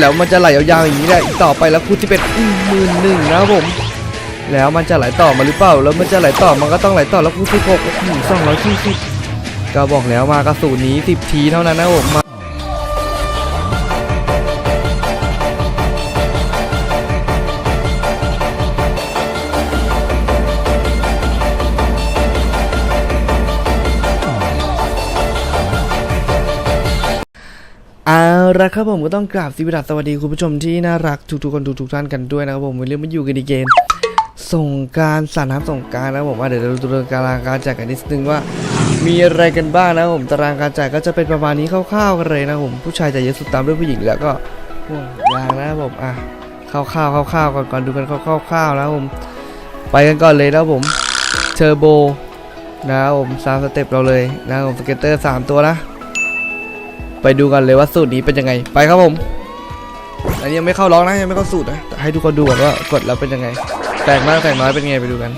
แล้วมันจะไหลยาวๆอย่างนี้แหละอีกต่อไปแล้วคูณที่เป็นหมื่นหนึ่งนะผม แล้วมันจะไหลต่อมาหรือเปล่า แล้วมันจะไหลต่อมันก็ต้องไหลต่อแล้วคูณที่หกสองร้อยสี่สิบก็บอกแล้วมากระสุนนี้สิบทีเท่านั้นนะผมมา เอาละครับผมก็ต้องกราบสวัสดีสวัสดีคุณผู้ชมที่น่ารักทุกๆคนทุกๆท่านกันด้วยนะครับผมวันนี้มาอยู่กันในเกมส่งการสาดน้ำส่งการนะผมว่าเดี๋ยวเราดูตารางการจ่ายกันนิดนึงว่า มีอะไรกันบ้างนะผมตารางการจ่ายก็จะเป็นประมาณนี้คร่าวๆกันเลยนะผมผู้ชายจะเยอะสุดตามด้วยผู้หญิงแล้วก็ห่วงยางนะครับผมอะคร่าวๆคร่าวๆก่อนก่อนดูกันคร่าวๆนะครับผมไปกันก่อนเลยนะผมเทอร์โบนะผมสามสเต็ปเราเลยนะผมสเก็ตเตอร์สามตัวนะ ไปดูกันเลยว่าสูตรนี้เป็นยังไง ไปครับผม อันนี้ยังไม่เข้าร้องนะยังไม่เข้าสูตรนะแต่ให้ทุกคนดูก่อนว่ากดแล้วเป็นยังไง แตกมากแตกน้อยเป็นไงไปดูกัน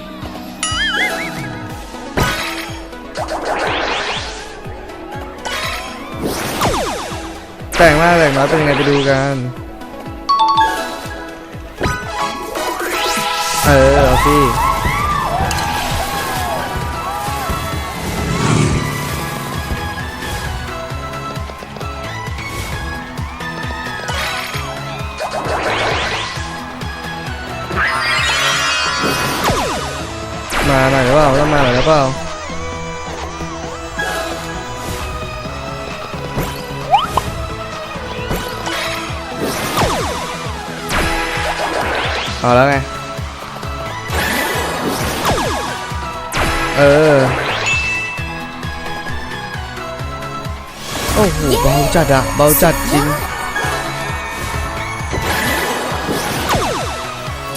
แตกมากแตกน้อยเป็นยังไงไปดูกัน เออเอาสิ มาหน่อยหรือเปล่าต้องมาหน่อยหรือเปล่าเอาแล้วไง เออ โอ้โหเบาจัดอะเบาจัดจริง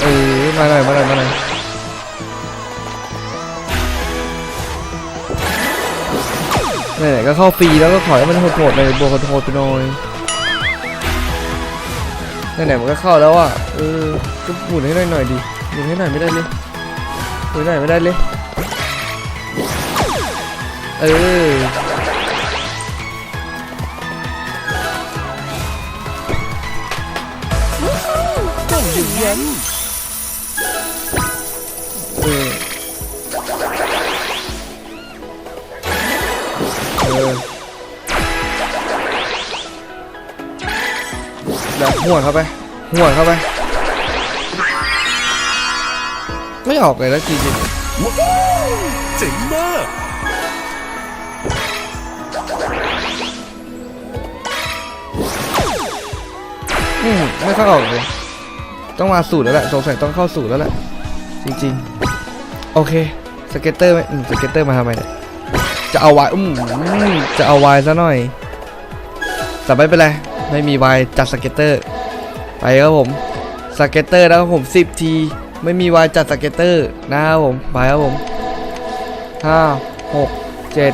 เออมาหน่อยมาหน่อยมาหน่อย นๆก็เข้าฟรีแล้วก็ขอให้มันโหดๆหน่อยบวกโหดๆไปหน่อยไหนๆมันก็เข้าแล้วอะเออก็หมุนให้หน่อยหน่อยดิหมุนให้หน่อยไม่ได้เลยหมุนให้หน่อยไม่ได้เลยเออต้องอย่างนั้น แบบหัวดเข้าไปหัวดเข้าไป ไม่ออกเลยแล้วจริงเจ๋งมากๆอืมไม่เข้าออกเลย ต้องมาสูตรแล้วแหละสงสัยต้องเข้าสูตรแล้วแหละจริงๆ โอเคสเก็ตเตอร์ไหมอืมสเก็ตเตอร์มาทำไมเนี่ยจะเอาวายอืมจะเอาวายซะหน่อยแต่ไม่เป็นไร ไม่มีวายจัดสเก็ตเตอร์ ไปครับผมสเก็ตเตอร์นะครับผม10ทีไม่มีวายจัดสเก็ตเตอร์นะครับผมไปครับผม5 6 7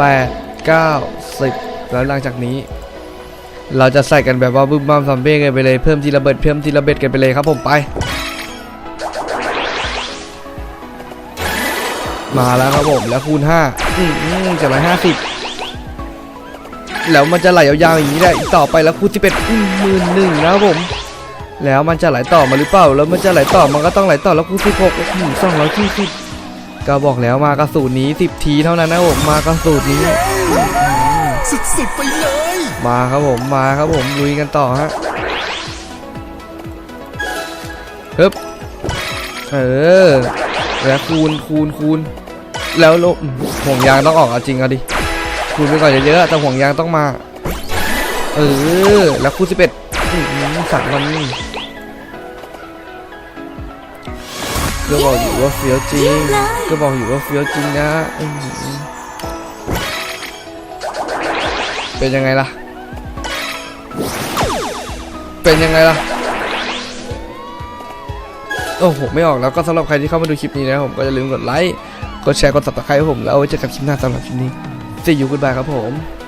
8 9 10แล้วหลังจากนี้ เราจะใส่กันแบบว่าบึ้มบ้ามซัมเบ้กันไปเลยเพิ่มทีละเบิดเพิ่มทีละเบ็ดกันไปเลยครับผมไปมาแล้วครับผมแล้วคูณ5อืมจะร้ห้าสิบ แล้วมันจะไหลยาวๆอย่างนี้แหละอีกต่อไปแล้วคูณที่เป็นหมื่นหนึ่งนะครับผมแล้วมันจะไหลต่อมาหรือเปล่า แล้วมันจะไหลต่อมันก็ต้องไหลต่อแล้วคูณที่หกสองร้อยสี่สิบก็บอกแล้วมากระสูตรนี้สิบทีเท่านั้นนะครับผมมากระสูตรนี้สุดๆไปเลย มาครับผมมาครับผมลุยกันต่อฮะฮึบเออแล้วคูณคูณคูณแล้วลบอืมห่วงยางต้องออกเอาจริงเอาดิ คูณไปก่อนเยอะๆแต่ห่วงยางต้องมา เออ แล้วคูณสิบเอ็ดสามวันนี้ก็บอกอยู่ว่าเฟี้ยวจริง ก็บอกอยู่ว่าเฟี้ยวจริงนะ เป็นยังไงล่ะ เป็นยังไงล่ะ โอ้โห ไม่ออกแล้วก็สำหรับใครที่เข้ามาดูคลิปนี้นะผมก็อย่าลืมกดไลค์ กดแชร์ กด subscribe ให้ผมแล้วไว้เจอกันคลิปหน้าสำหรับคลิปนี้ See you goodbye ครับผม